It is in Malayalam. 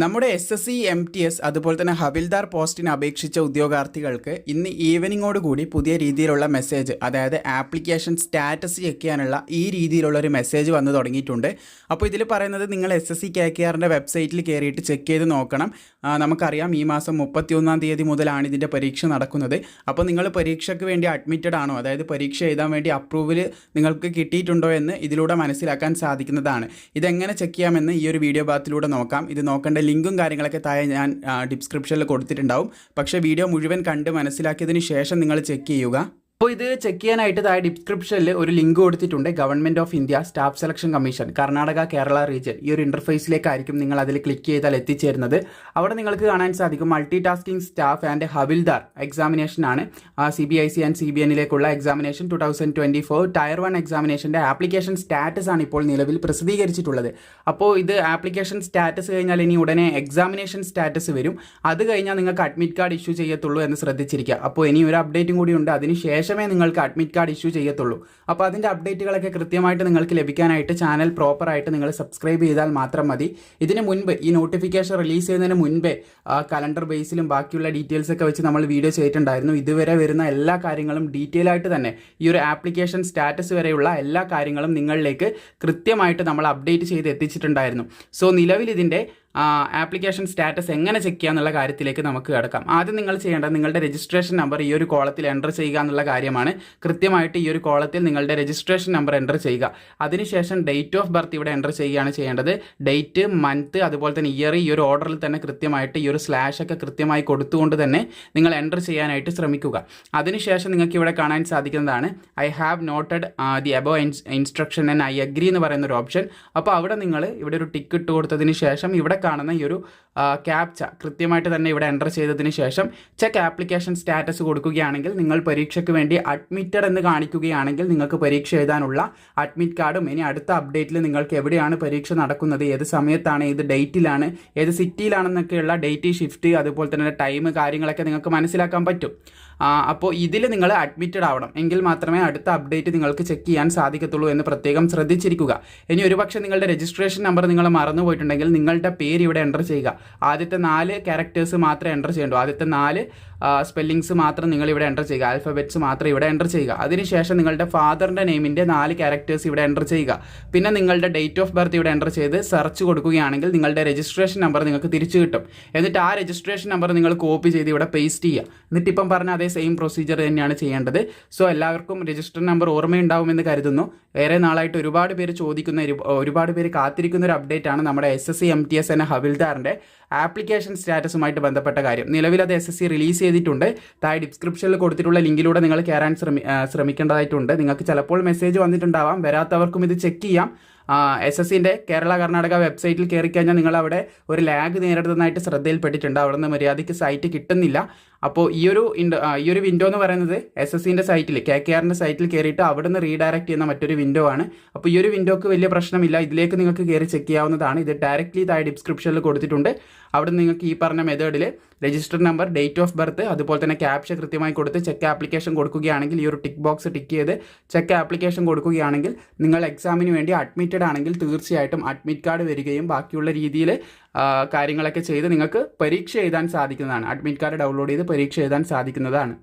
നമ്മുടെ S S C M T S അതുപോലെ തന്നെ ഹവിൽദാർ പോസ്റ്റിന് അപേക്ഷിച്ച ഉദ്യോഗാർത്ഥികൾക്ക് ഇന്ന് ഈവനിങ്ങോട് കൂടി പുതിയ രീതിയിലുള്ള മെസ്സേജ് അതായത് ആപ്ലിക്കേഷൻ സ്റ്റാറ്റസ് ചെക്ക് ചെയ്യാനുള്ള ഈ രീതിയിലുള്ള ഒരു മെസ്സേജ് വന്നു തുടങ്ങിയിട്ടുണ്ട്. അപ്പോൾ ഇതിൽ പറയുന്നത് നിങ്ങൾ S S C K K ആറിന്റെ വെബ്സൈറ്റിൽ കയറിയിട്ട് ചെക്ക് ചെയ്ത് നോക്കണം. നമുക്കറിയാം ഈ മാസം മുപ്പത്തിയൊന്നാം തീയതി മുതലാണ് ഇതിന്റെ പരീക്ഷ നടക്കുന്നത്. അപ്പോൾ നിങ്ങൾ പരീക്ഷയ്ക്ക് വേണ്ടി അഡ്മിറ്റഡ് ആണോ? അതായത് പരീക്ഷ എഴുതാൻ വേണ്ടി അപ്രൂവൽ നിങ്ങൾക്ക് കിട്ടിയിട്ടുണ്ടോ എന്ന് ഇതിലൂടെ മനസ്സിലാക്കാൻ സാധിക്കുന്നതാണ്. ഇതെങ്ങനെ ചെക്ക് ചെയ്യാമെന്ന് ഈ ഒരു വീഡിയോ ഭാഗത്തിലൂടെ നോക്കാം. ഇത് നോക്കേണ്ട ലിങ്കും കാര്യങ്ങളൊക്കെ താഴെ ഞാൻ ഡിസ്ക്രിപ്ഷനിൽ കൊടുത്തിട്ടുണ്ടാവും. പക്ഷേ വീഡിയോ മുഴുവൻ കണ്ട് മനസ്സിലാക്കിയതിന് ശേഷം നിങ്ങൾ ചെക്ക് ചെയ്യുക. അപ്പോൾ ഇത് ചെക്ക് ചെയ്യാനായിട്ട് താഴെ ഡിസ്ക്രിപ്ഷനിൽ ഒരു ലിങ്ക് കൊടുത്തിട്ടുണ്ട് government of India staff selection commission Karnataka Kerala region ഈ ഒരു ഇന്റർഫേസിലേക്കായിരിക്കും നിങ്ങൾ അതിൽ ക്ലിക്ക് ചെയ്താൽ എത്തിച്ചേരുന്നത്. അവിടെ നിങ്ങൾക്ക് കാണാൻ സാധിക്കും multi tasking staff and havildar examination ആണ് C B I C and C B എന്നിലേക്കുള്ള examination two thousand twenty four tier one എക്സാമിനേഷന്റെ application status ആണ് ഇപ്പോൾ നിലവിൽ പ്രസിദ്ധീകരിച്ചിട്ടുള്ളത്. അപ്പോൾ ഇത് ആപ്ലിക്കേഷൻ സ്റ്റാറ്റസ് കഴിഞ്ഞാൽ ഇനി ഉടനെ എക്സാമിനേഷൻ സ്റ്റാറ്റസ് വരും. അത് കഴിഞ്ഞാൽ നിങ്ങൾക്ക് അഡ്മിറ്റ് കാർഡ് ഇഷ്യൂ ചെയ്യത്തുള്ളൂ എന്ന് ശ്രദ്ധിച്ചിരിക്കുക. അപ്പോൾ ഇനി ഒരു അപ്ഡേറ്റും കൂടി ഉണ്ട്. അതിന് ശേഷമേ നിങ്ങൾക്ക് അഡ്മിറ്റ് കാർഡ് ഇഷ്യൂ ചെയ്യത്തുള്ളൂ. അപ്പോൾ അതിന്റെ അപ്ഡേറ്റുകളൊക്കെ കൃത്യമായിട്ട് നിങ്ങൾക്ക് ലഭിക്കാനായിട്ട് ചാനൽ പ്രോപ്പറായിട്ട് നിങ്ങൾ സബ്സ്ക്രൈബ് ചെയ്താൽ മാത്രം മതി. ഇതിന് മുൻപ് ഈ നോട്ടിഫിക്കേഷൻ റിലീസ് ചെയ്യുന്നതിന് മുൻപേ കലണ്ടർ ബേസിലും ബാക്കിയുള്ള ഡീറ്റെയിൽസ് ഒക്കെ വെച്ച് നമ്മൾ വീഡിയോ ചെയ്തിട്ടുണ്ടായിരുന്നു. ഇതുവരെ വരുന്ന എല്ലാ കാര്യങ്ങളും ഡീറ്റെയിൽ ആയിട്ട് തന്നെ ഈ ഒരു ആപ്ലിക്കേഷൻ സ്റ്റാറ്റസ് വരെയുള്ള എല്ലാ കാര്യങ്ങളും നിങ്ങളിലേക്ക് കൃത്യമായിട്ട് നമ്മൾ അപ്ഡേറ്റ് ചെയ്ത് എത്തിച്ചിട്ടുണ്ടായിരുന്നു. സോ നിലവിൽ ഇതിന്റെ ആപ്ലിക്കേഷൻ സ്റ്റാറ്റസ് എങ്ങനെ ചെക്ക് ചെയ്യുക എന്നുള്ള കാര്യത്തിലേക്ക് നമുക്ക് കിടക്കാം. ആദ്യം നിങ്ങൾ ചെയ്യേണ്ടത് നിങ്ങളുടെ രജിസ്ട്രേഷൻ നമ്പർ ഈ ഒരു കോളത്തിൽ എന്റർ ചെയ്യുക എന്നുള്ള കാര്യമാണ്. കൃത്യമായിട്ട് ഈ ഒരു കോളത്തിൽ നിങ്ങളുടെ രജിസ്ട്രേഷൻ നമ്പർ എന്റർ ചെയ്യുക. അതിനുശേഷം ഡേറ്റ് ഓഫ് ബർത്ത് ഇവിടെ എന്റർ ചെയ്യുകയാണ് ചെയ്യേണ്ടത്. ഡേറ്റ് മന്ത് അതുപോലെ തന്നെ ഇയർ ഈ ഒരു ഓർഡറിൽ തന്നെ കൃത്യമായിട്ട് ഈ ഒരു സ്ലാഷ് ഒക്കെ കൃത്യമായി കൊടുത്തുകൊണ്ട് തന്നെ നിങ്ങൾ എന്റർ ചെയ്യാനായിട്ട് ശ്രമിക്കുക. അതിനുശേഷം നിങ്ങൾക്ക് ഇവിടെ കാണാൻ സാധിക്കുന്നതാണ്. I have noted the above instruction and I agree എന്ന് പറയുന്ന ഒരു ഓപ്ഷൻ അപ്പോൾ അവിടെ നിങ്ങൾ ഇവിടെ ഒരു ടിക്ക് ഇട്ട് കൊടുത്തതിന് ശേഷം ഇവിടെ കാണുന്ന ഈ ഒരു ക്യാപ്ച കൃത്യമായിട്ട് തന്നെ ഇവിടെ എന്റർ ചെയ്തതിന് ശേഷം ചെക്ക് ആപ്ലിക്കേഷൻ സ്റ്റാറ്റസ് കൊടുക്കുകയാണെങ്കിൽ നിങ്ങൾ പരീക്ഷയ്ക്ക് വേണ്ടി അഡ്മിറ്റഡ് എന്ന് കാണിക്കുകയാണെങ്കിൽ നിങ്ങൾക്ക് പരീക്ഷ എഴുതാനുള്ള അഡ്മിറ്റ് കാർഡും ഇനി അടുത്ത അപ്ഡേറ്റിൽ നിങ്ങൾക്ക് എവിടെയാണ് പരീക്ഷ നടക്കുന്നത് ഏത് സമയത്താണ് ഏത് ഡേറ്റിലാണ് ഏത് സിറ്റിയിലാണെന്നൊക്കെയുള്ള ഡേറ്റ് ഷിഫ്റ്റ് അതുപോലെ തന്നെ ടൈം കാര്യങ്ങളൊക്കെ നിങ്ങൾക്ക് മനസ്സിലാക്കാൻ പറ്റും. അപ്പോൾ ഇതിൽ നിങ്ങൾ അഡ്മിറ്റഡ് ആവണം. എങ്കിൽ മാത്രമേ അടുത്ത അപ്ഡേറ്റ് നിങ്ങൾക്ക് ചെക്ക് ചെയ്യാൻ സാധിക്കത്തുള്ളൂ എന്ന് പ്രത്യേകം ശ്രദ്ധിച്ചിരിക്കുക. ഇനി ഒരുപക്ഷെ നിങ്ങളുടെ രജിസ്ട്രേഷൻ നമ്പർ നിങ്ങൾ മറന്നു പോയിട്ടുണ്ടെങ്കിൽ നിങ്ങളുടെ പേര് ഇവിടെ എന്റർ ചെയ്യുക. ആദ്യത്തെ നാല് ക്യാരക്ടേഴ്സ് മാത്രമേ എന്റർ ചെയ്യേണ്ടൂ. ആദ്യത്തെ നാല് സ്പെല്ലിങ്സ് മാത്രം നിങ്ങൾ ഇവിടെ എന്റർ ചെയ്യുക. ആൽഫബറ്റ്സ് മാത്രം ഇവിടെ എന്റർ ചെയ്യുക. അതിനുശേഷം നിങ്ങളുടെ ഫാദറിന്റെ നെയിമിന്റെ നാല് ക്യാരക്ടേഴ്സ് ഇവിടെ എന്റർ ചെയ്യുക. പിന്നെ നിങ്ങളുടെ ഡേറ്റ് ഓഫ് ബർത്ത് ഇവിടെ എന്റർ ചെയ്ത് സെർച്ച് കൊടുക്കുകയാണെങ്കിൽ നിങ്ങളുടെ രജിസ്ട്രേഷൻ നമ്പർ നിങ്ങൾക്ക് തിരിച്ചു കിട്ടും. എന്നിട്ട് ആ രജിസ്ട്രേഷൻ നമ്പർ നിങ്ങൾ കോപ്പി ചെയ്ത് ഇവിടെ പേസ്റ്റ് ചെയ്യുക. എന്നിട്ട് ഇപ്പം പറഞ്ഞ അതേ സെയിം പ്രൊസീജിയർ തന്നെയാണ് ചെയ്യേണ്ടത്. സോ എല്ലാവർക്കും രജിസ്റ്റർ നമ്പർ ഓർമ്മയുണ്ടാവുമെന്ന് കരുതുന്നു. ഏറെ നാളായിട്ട് ഒരുപാട് പേര് ചോദിക്കുന്ന ഒരുപാട് പേര് കാത്തിരിക്കുന്ന ഒരു അപ്ഡേറ്റ് ആണ് നമ്മുടെ S S C M T S എന്ന ഹവിൽദാറിന്റെ ആപ്ലിക്കേഷൻ സ്റ്റാറ്റസുമായിട്ട് ബന്ധപ്പെട്ട കാര്യം. നിലവിൽ അത് എസ് എസ് സി റിലീസ് ചെയ്തിട്ടുണ്ട്. താഴെ ഡിസ്ക്രിപ്ഷനിൽ കൊടുത്തിട്ടുള്ള ലിങ്കിലൂടെ നിങ്ങൾ കയറാൻ ശ്രമി ശ്രമിക്കേണ്ടതായിട്ടുണ്ട്. നിങ്ങൾക്ക് ചിലപ്പോൾ മെസ്സേജ് വന്നിട്ടുണ്ടാവാം. വരാത്തവർക്കും ഇത് ചെക്ക് ചെയ്യാം. എസ് എസ് സിന്റെ കേരള കർണാടക വെബ്സൈറ്റിൽ കയറി കഴിഞ്ഞാൽ നിങ്ങൾ അവിടെ ഒരു ലാഗ് നേരിടുന്നതായിട്ട് ശ്രദ്ധയിൽപ്പെട്ടിട്ടുണ്ട്. അവിടെ നിന്ന് മര്യാദയ്ക്ക് സൈറ്റ് കിട്ടുന്നില്ല. അപ്പോൾ ഈ ഒരു ഈ ഒരു വിൻഡോ എന്ന് പറയുന്നത് എസ് എസ് സിന്റെ സൈറ്റിൽ കെ കെ ആറിന്റെ സൈറ്റിൽ കയറിയിട്ട് അവിടെ നിന്ന് റീഡയറക്റ്റ് ചെയ്യുന്ന മറ്റൊരു വിൻഡോ ആണ്. അപ്പോൾ ഈ ഒരു വിൻഡോക്ക് വലിയ പ്രശ്നമില്ല. ഇതിലേക്ക് നിങ്ങൾക്ക് കയറി ചെക്ക് ചെയ്യാവുന്നതാണ്. ഇത് ഡയറക്റ്റ്ലി താഴെ ഡിസ്ക്രിപ്ഷനിൽ കൊടുത്തിട്ടുണ്ട്. അവിടെ നിങ്ങൾക്ക് ഈ പറഞ്ഞ മെത്തേഡിൽ register number date of birth അതുപോലെ തന്നെ ക്യാപ്ഷ കൃത്യമായി കൊടുത്ത് ചെക്ക് ആപ്ലിക്കേഷൻ കൊടുക്കുകയാണെങ്കിൽ ഈ ഒരു ടിക്ക് ബോക്സ് ടിക്ക് ചെയ്ത് ചെക്ക് ആപ്ലിക്കേഷൻ കൊടുക്കുകയാണെങ്കിൽ നിങ്ങൾ എക്സാമിന് വേണ്ടി അഡ്മിറ്റഡ് ആണെങ്കിൽ തീർച്ചയായിട്ടും അഡ്മിറ്റ് കാർഡ് വരികയും ബാക്കിയുള്ള രീതിയിൽ കാര്യങ്ങളൊക്കെ ചെയ്ത് നിങ്ങൾക്ക് പരീക്ഷ എഴുതാൻ സാധിക്കുന്നതാണ്. അഡ്മിറ്റ് കാർഡ് ഡൗൺലോഡ് ചെയ്ത് പരീക്ഷ എഴുതാൻ സാധിക്കുന്നതാണ്.